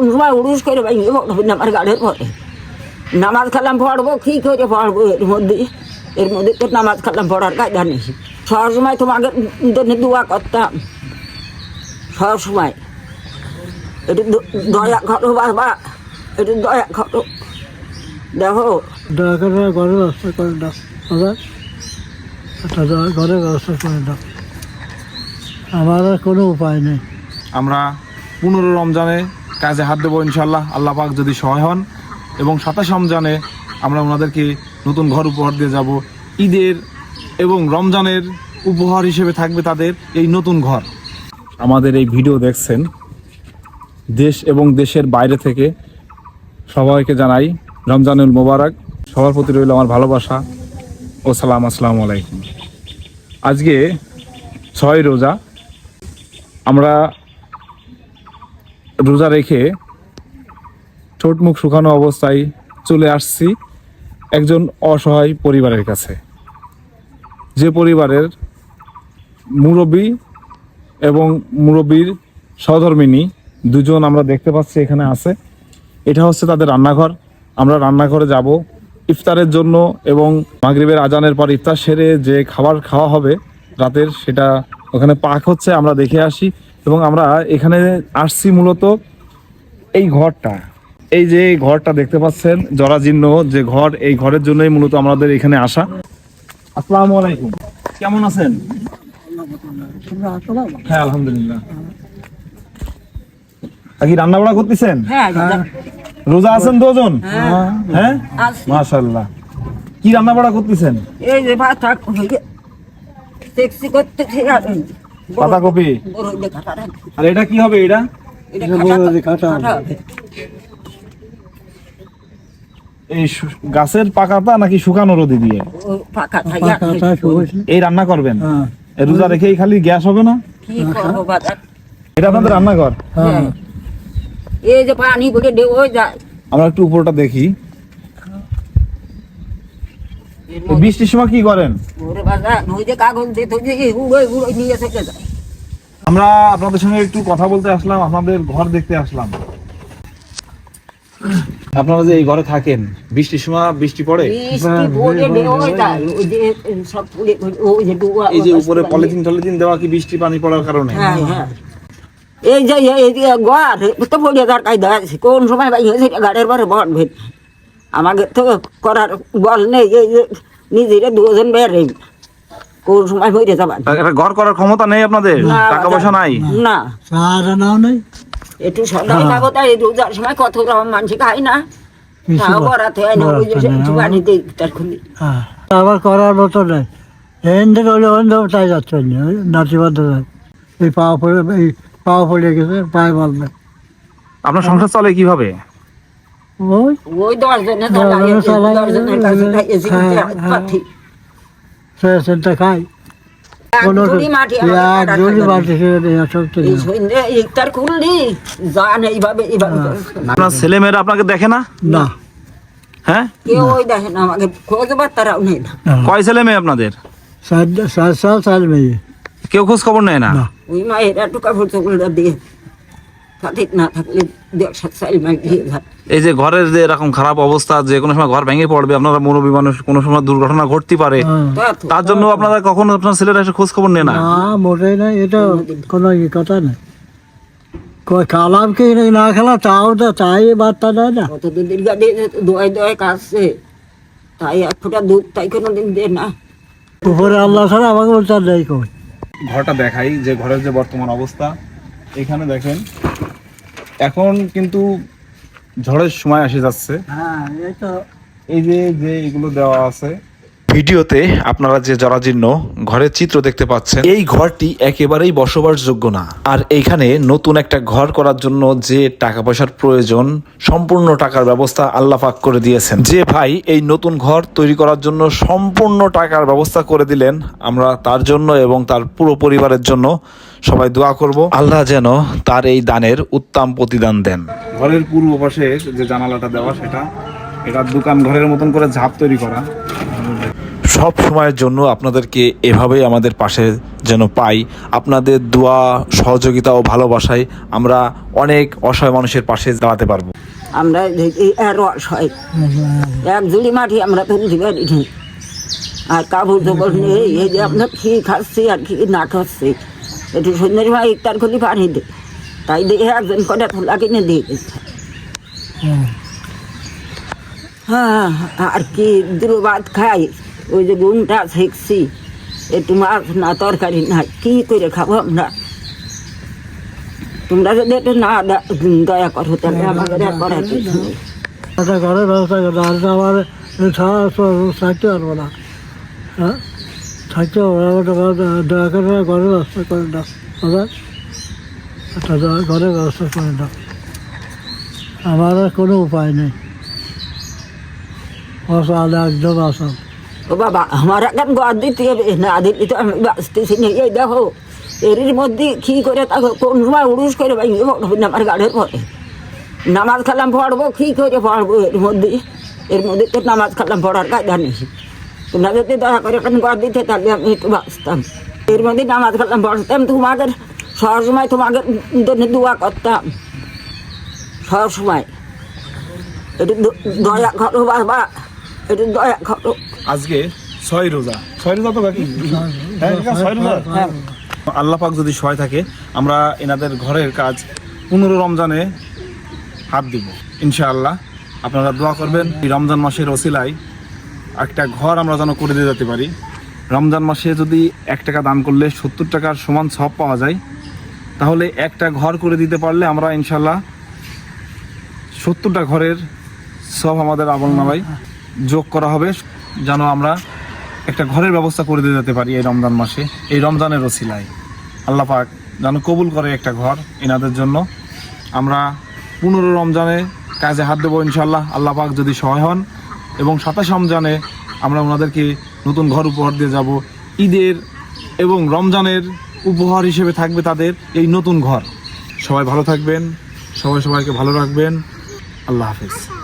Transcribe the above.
কোন সময় উড়ুস করে ভেঙে পড়বে না আমার গাড়ির পরে নামাজ খালাম পড়ব কী করে পড়ব এর মধ্যে? এর মধ্যে তো নামাজ খালাম পড়ার কায়দা নেই। সব সময় তোমাকে জন্য দোয়া করতাম। সব সময় একটু দয়া করো বাবা একটু দয়া করো। দেখো। দয়া করে ঘরের ব্যবস্থা করে দাও একটা দয়া ব্যবস্থা করে দাও। আমার আর কোনো উপায় নেই। আমরা পনেরো রমজানে কাজে হাত দেবো ইনশাল্লাহ আল্লাহ পাক যদি সহায় হন এবং সাতাশ রমজানে আমরা ওনাদেরকে নতুন ঘর উপহার দিয়ে যাব। ঈদের এবং রমজানের উপহার হিসেবে থাকবে তাদের এই নতুন ঘর। আমাদের এই ভিডিও দেখছেন। দেশ এবং দেশের বাইরে থেকে সবাইকে জানাই রমজানুল মোবারক। সবার প্রতি রইল আমার ভালোবাসা ও সালাম, আসসালামু আলাইকুম। আজকে ছয় রোজা। আমরা রোজা রেখে ঠোঁট মুখ শুকানো অবস্থায় চলে আসছি একজন অসহায় পরিবারের কাছে। যে পরিবারের মুরব্বী এবং মুরব্বীর সহধর্মিনী দুজন আমরা দেখতে পাচ্ছি এখানে আছে। এটা হচ্ছে তাদের রান্নাঘর। আমরা রান্নাঘরে যাব ইফতারের জন্য এবং মাগরিবের আজানের পর ইফতার সেরে যে খাবার খাওয়া হবে রাতের সেটা ওখানে পাক হচ্ছে আমরা দেখে আসি। এবং আমরা এখানে আসছি মূলত এই ঘরটা। এই যে ঘরটা দেখতে পাচ্ছেন জরাজীর্ণ যে ঘর এই ঘরের জন্যই মূলত আমাদের এখানে আসা। আসসালামু আলাইকুম। কেমন আছেন? হ্যাঁ আলহামদুলিল্লাহ। কি রান্না বাড়া করতেছেন? হ্যাঁ রোজা আছেন দুজন হ্যাঁ। হ্যাঁ? মাশাল্লাহ কি রান্না বাড়া করতেছেন? এই যে ভাত থাক করতে ঠিক আছে। পাতাকপি আর এটা কি হবে এটা। এই গাছের পাকাতা নাকি শুকানো রোদে দিয়ে? পাকাটা। এই রান্না করবেন? হ্যাঁ। এই রোজা রেখেই খালি গ্যাস হবে না? কি করব বাজার? এটা আপনাদের রান্নাঘর? হ্যাঁ। এই যে পানি করে দেবো যায়। আমরা একটু উপরটা দেখি। বৃষ্টির সময় কি করেন? আমরা আপনাদের সঙ্গে একটু কথা বলতে আসলাম আপনাদের ঘর দেখতে আসলাম। আপনারা যে এই ঘরে থাকেন বৃষ্টির সময় বৃষ্টি পড়ে? বৃষ্টি পড়ে দেওয়া যায়। ওই যে সব পুড়ে ওই যে ডুবা এই যে উপরে পলিথিন টলিথিন দেওয়া কি বৃষ্টি পানি পড়ার কারণে? হ্যাঁ হ্যাঁ। এই যে এই যে গোয়ার তো পড়ে আছে। কোন সময় গাড়ির পরে বটবে আমাকে তো করার বল নেই এই যে নিজেরা দুজন বেড়ে কোন সময় হয়ে ঘর করার ক্ষমতা নেই আপনাদের? টাকা পয়সা নাই? না। সাহারা নাও নেই? একটু সদাই খাব তাই রোজার সময় কত রকম মানুষ খায় না। তাও না। করাতে হয় না ওই যে বাড়িতে তার খুলি। হ্যাঁ। আবার করার মতো নেই। এন্ডে হলে অন্ধ তাই যাচ্ছে না ওই নাতি বান্ধব এই পা পড়ে এই পড়ে গেছে পায়ে মারবে আপনার সংসার চলে কীভাবে? ওই? ওই দশ জনে দশ জনে চালায়, দশ জনের কাছে খাইয়েছি হ্যাঁ, হ্যাঁ। পাঠি। সে সেটা খাই এক কোনো ঝুড়ি মাটি আমাকে এক কাটার জুড়ি খাইবে না। মাটি ছেড়ে দেয় সব তো এই সন্ধ্যে ইফতার খুললি জান এইভাবে এইভাবে করে। আপনার ছেলে মেয়েরা আপনাকে দেখে না? না। হ্যাঁ? কেউ ওই দেখে না আমাকে। নেই না। কয় ছেলে মেয়ে আপনাদের? সাত সাত সাল সাল মেয়ে। কেউ খোঁজ খবর নেয় না? ওই মায়েরা টুকা ফুল দিয়ে পাঠিত না থাকলে যায় এই যে ঘরের যে এরকম খারাপ অবস্থা যে কোনো সময় ঘর ভেঙে পড়বে আপনারা মুরব্বী মানুষ কোনো সময় দুর্ঘটনা ঘটতে পারে হ্যাঁ। তার জন্য আপনারা কখনো আপনার ছেলেরা এসে খোঁজ খবর নেয় না? না মোটেই না এটা কোনো কথা নেই কই খালাম কি না খেলা তাও তো তাই বার্তা দেয় না। কত গাড়ি দোয়াই দোয়াই কাটছে তাই এক ফোঁটা দুধ তাই কোনো দিন দে না। উপরে আল্লাহ ছাড়া আমাকে বলতে আর নেই ঘরটা দেখাই যে ঘরের যে বর্তমান অবস্থা। এখানে দেখেন এখন কিন্তু ঝড়ের সময় এসে যাচ্ছে। হ্যাঁ এই তো। এই যে যে এগুলো দেওয়া আছে। ভিডিওতে আপনারা যে জরাজীর্ণ ঘরের চিত্র দেখতে পাচ্ছেন এই ঘরটি একেবারেই বসবাসযোগ্য না। আর এইখানে নতুন একটা ঘর করার জন্য যে টাকা পয়সার প্রয়োজন সম্পূর্ণ টাকার ব্যবস্থা আল্লাহ পাক করে দিয়েছেন। যে ভাই এই নতুন ঘর তৈরি করার জন্য সম্পূর্ণ টাকার ব্যবস্থা করে দিলেন আমরা তার জন্য এবং তার পুরো পরিবারের জন্য সবাই দোয়া করব। আল্লাহ যেন তার এই দানের উত্তম প্রতিদান দেন। ঘরের পূর্ব পাশে যে জানালাটা দেওয়া সেটা এটা দোকান ঘরের মতন করে ঝাঁপ তৈরি করা। সব সময়ের জন্য আপনাদেরকে এভাবেই আমাদের পাশে যেন পাই। আপনাদের দোয়া সহযোগিতা ও ভালোবাসায় আমরা অনেক অসহায় মানুষের পাশে দাঁড়াতে পারব। আমরা দেখি আর অসহায়। এক জুড়ি মাটি আমরা তুলতে পারি আর কাপড় চোপড় নেই এই যে আমরা কি খাচ্ছি আর কি না খাচ্ছি। একটু সন্ধ্যের সময় ইফতার খুলি পানি দে তাই দেখে একজন কটা খোলা কিনে দিয়ে গেছে। হ্যাঁ। আর কি ভাত খাই ওই যে গুণটা শিখছি একটু মাছ না তরকারি না কি করে খাব আমরা? তোমরা যদি একটু না দয়া করো তাহলে আমাদের আর করার কিছু একটা ঘরের ব্যবস্থা করতে আর আমার থাকতে পারব না। হ্যাঁ? একটা দয়া করে ব্যবস্থা করে দাও একটা ব্যবস্থা করে দাও। আমার আর কোনো উপায় নেই। অসাল একদম আসাম ও বাবা, আমার এখন ঘর দিতে হবে, না তো আমি বাঁচতেছি এই দেখো এর মধ্যে কি করে তাকে কোন সময় উড়ুস করে ভাঙিয়ে আমার গাড়ির পরে নামাজ খালাম পড়ব, কি করে পড়ব এর মধ্যে? এর মধ্যে তো নামাজ খালাম পড়ার কায়দা নেই। তোমরা যদি দয়া করে এখন ঘর দিতে তাহলে আমি একটু বাঁচতাম এর মধ্যে নামাজ খালাম পড়তাম তোমাদের সবসময় তোমাদের জন্য দোয়া করতাম সবসময় একটু দয়া করো বাবা একটু দয়া করো আজকে ছয় রোজা। ছয় রোজা তো বাকি? হ্যাঁ ছয় রোজা। হ্যাঁ। আল্লাহ পাক যদি সহায় থাকে আমরা এনাদের ঘরের কাজ পনেরো রমজানে হাত দিব। ইনশাআল্লাহ আপনারা দোয়া করবেন। এই রমজান মাসের ওসিলায় একটা ঘর আমরা যেন করে দিয়ে যেতে পারি। রমজান মাসে যদি এক টাকা দান করলে সত্তর টাকার সমান সব পাওয়া যায়, তাহলে একটা ঘর করে দিতে পারলে আমরা ইনশাল্লাহ সত্তরটা ঘরের সব আমাদের আমল যোগ করা হবে, যেন আমরা একটা ঘরের ব্যবস্থা করে দিয়ে যেতে পারি এই রমজান মাসে, এই রমজানের ওসিলায়। আল্লাহ পাক যেন কবুল করে একটা ঘর এনাদের জন্য। আমরা পনেরো রমজানে কাজে হাত দেবো ইনশাল্লাহ আল্লাহ পাক যদি সহায় হন এবং সাতাশ রমজানে আমরা ওনাদেরকে নতুন ঘর উপহার দিয়ে যাব। ঈদের এবং রমজানের উপহার হিসেবে থাকবে তাদের এই নতুন ঘর। সবাই ভালো থাকবেন, সবাই সবাইকে ভালো রাখবেন। আল্লাহ হাফেজ।